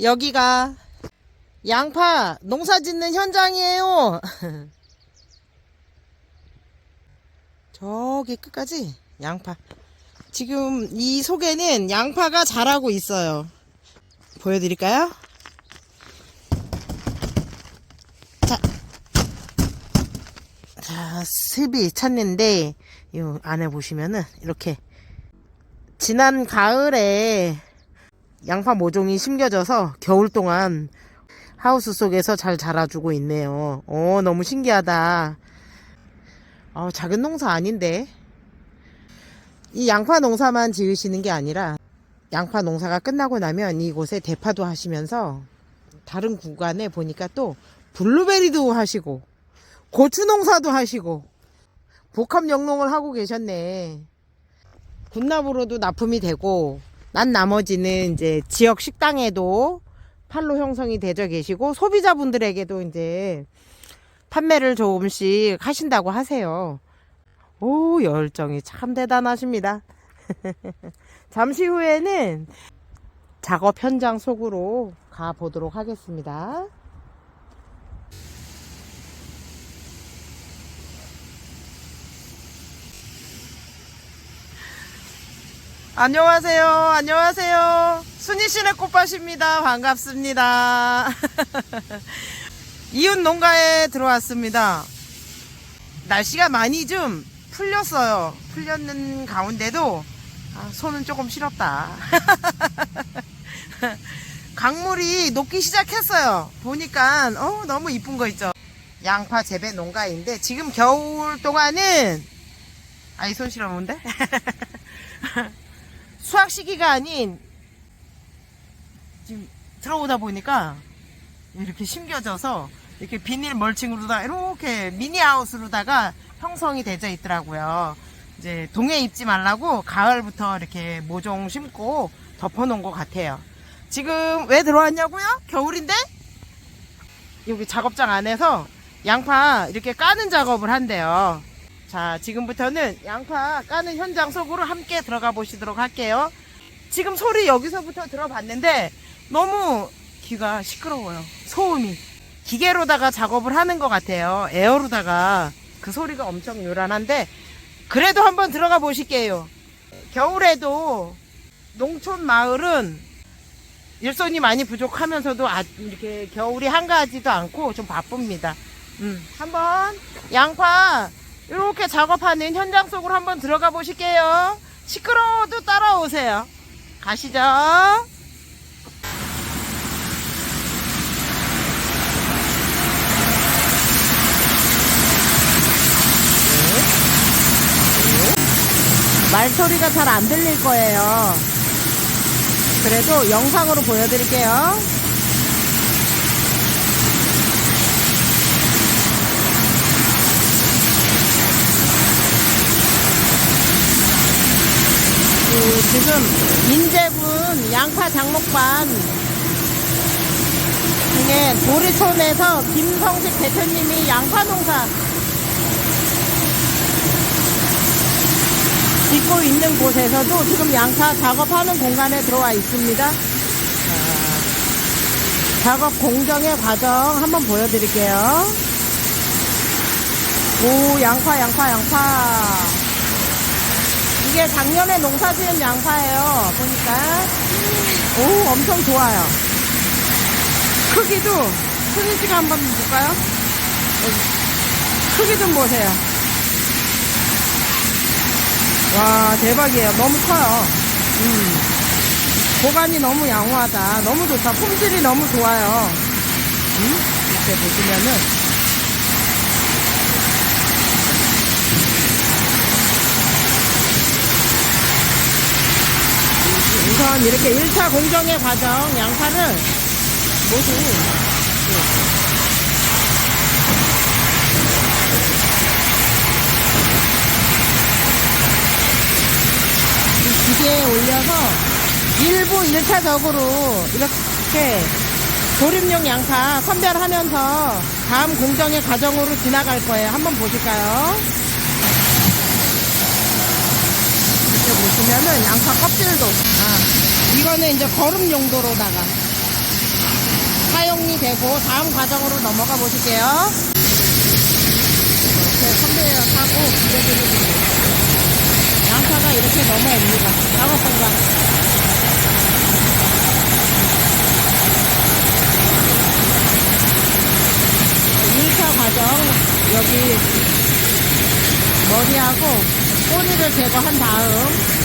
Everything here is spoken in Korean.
여기가 양파 농사 짓는 현장이에요. 저기 끝까지 양파. 지금 이 속에는 양파가 자라고 있어요. 보여드릴까요? 자, 자, 습이 찼는데, 이 안에 보시면은 이렇게 지난 가을에 양파 모종이 심겨져서 겨울 동안 하우스 속에서 잘 자라주고 있네요. 오, 너무 신기하다. 어, 작은 농사 아닌데. 이 양파 농사만 지으시는 게 아니라 양파 농사가 끝나고 나면 이곳에 대파도 하시면서 다른 구간에 보니까 또 블루베리도 하시고 고추 농사도 하시고 복합 영농을 하고 계셨네. 군납으로도 납품이 되고 난 나머지는 이제 지역 식당에도 판로 형성이 되져 계시고 소비자분들에게도 이제 판매를 조금씩 하신다고 하세요. 오, 열정이 참 대단하십니다. 잠시 후에는 작업 현장 속으로 가 보도록 하겠습니다. 안녕하세요. 안녕하세요. 순이 씨네 꽃밭입니다. 반갑습니다. 이웃 농가에 들어왔습니다. 날씨가 많이 좀 풀렸어요. 풀렸는 가운데도 아, 손은 조금 시렵다. 강물이 녹기 시작했어요. 보니까 어, 너무 이쁜 거 있죠. 양파 재배 농가인데 지금 겨울 동안은 아이 손 시려운데? 수확 시기가 아닌 지금 들어오다 보니까 이렇게 심겨져서 이렇게 비닐 멀칭으로다 이렇게 미니 하우스로다가 형성이 되져 있더라고요. 이제 동해 입지 말라고 가을부터 이렇게 모종 심고 덮어놓은 것 같아요. 지금 왜 들어왔냐고요? 겨울인데? 여기 작업장 안에서 양파 이렇게 까는 작업을 한대요. 자, 지금부터는 양파 까는 현장 속으로 함께 들어가 보시도록 할게요. 지금 소리 여기서부터 들어봤는데 너무 귀가 시끄러워요. 소음이. 기계로다가 작업을 하는 것 같아요. 에어로다가 그 소리가 엄청 요란한데 그래도 한번 들어가 보실게요. 겨울에도 농촌 마을은 일손이 많이 부족하면서도 아, 이렇게 겨울이 한가하지도 않고 좀 바쁩니다. 음, 한번 양파 이렇게 작업하는 현장 속으로 한번 들어가 보실게요. 시끄러워도 따라오세요. 가시죠. 말소리가 잘 안 들릴 거예요. 그래도 영상으로 보여드릴게요. 그 지금 인제군 양파 장목반 중에 도리촌에서 김성식 대표님이 양파 농사 짓고 있는 곳에서도 지금 양파 작업하는 공간에 들어와 있습니다. 자, 작업 공정의 과정 한번 보여드릴게요. 오, 양파, 양파, 양파. 이게 작년에 농사 지은 양파예요. 보니까. 오, 엄청 좋아요. 크기도, 수진 씨가 한번 볼까요? 크기 좀 보세요. 와, 대박이에요. 너무 커요. 음. 보관이 너무 양호하다. 너무 좋다. 품질이 너무 좋아요. 음? 이렇게 보시면은. 우선 이렇게 1차 공정의 과정 양파를 모두 이 기계에 올려서 일부 1차적으로 이렇게 조림용 양파 선별하면서 다음 공정의 과정으로 지나갈 거예요. 한번 보실까요? 보시면은 양파 껍질도 아, 이거는 이제 거름 용도로다가 사용이 되고 다음 과정으로 넘어가 보실게요. 이렇게 컨베이어 타고 빌려드리는 양파가 이렇게 넘어옵니다. 작업 공간. 일차 과정 여기 머리하고 꼬리를 제거한 다음